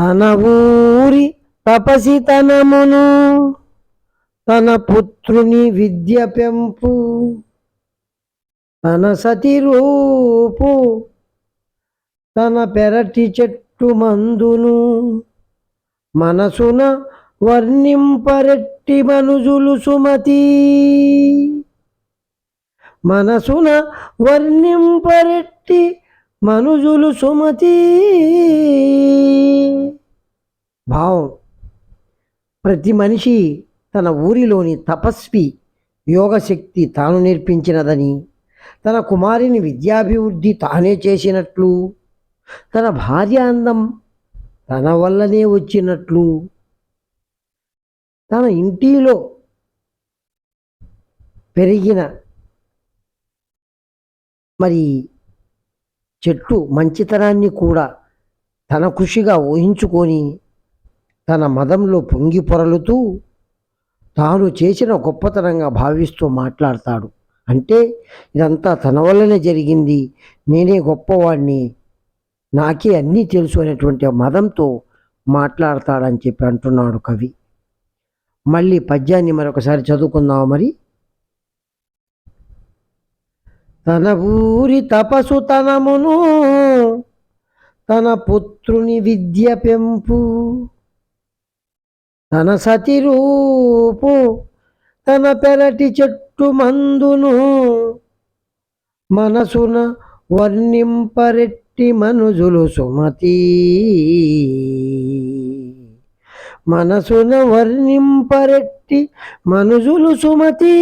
తన ఊరి తపసితనమును తన పుత్రుని విద్య పెంపు తన సతిరూపు తన పెరటి చెట్టు మందును మనసున వర్ణింపరెట్టి మనుజులు సుమతి. మనసున వర్ణింపరెట్టి మనుజులు సుమతి. భావం. ప్రతి మనిషి తన ఊరిలోని తపస్వి యోగశక్తి తాను నేర్పించినదని తన కుమారిని విద్యాభివృద్ధి తానే చేసినట్లు తన భార్య అందం తన వల్లనే వచ్చినట్లు తన ఇంటిలో పెరిగిన మరి చెట్టు మంచితనాన్ని కూడా తన కృషిగా ఊహించుకొని తన మదంలో పొంగి పొరలుతూ తాను చేసిన గొప్పతనంగా భావిస్తూ మాట్లాడతాడు. అంటే ఇదంతా తన వల్లనే జరిగింది. నేనే గొప్పవాడిని నాకే అన్నీ తెలుసు అనేటువంటి మదంతో మాట్లాడతాడని చెప్పి అంటున్నాడు కవి. మళ్ళీ పద్యాన్ని మరొకసారి చదువుకుందాం మరి? తన ఊరి తపసు తనమును తన పుత్రుని విద్య పెంపు తన సతిరూపు తన పెరటి చెట్టు మందును మనసున వర్ణింపరెట్టి మనుజులు సుమతి. మనసున వర్ణింపరెట్టి మనుజులు సుమతి.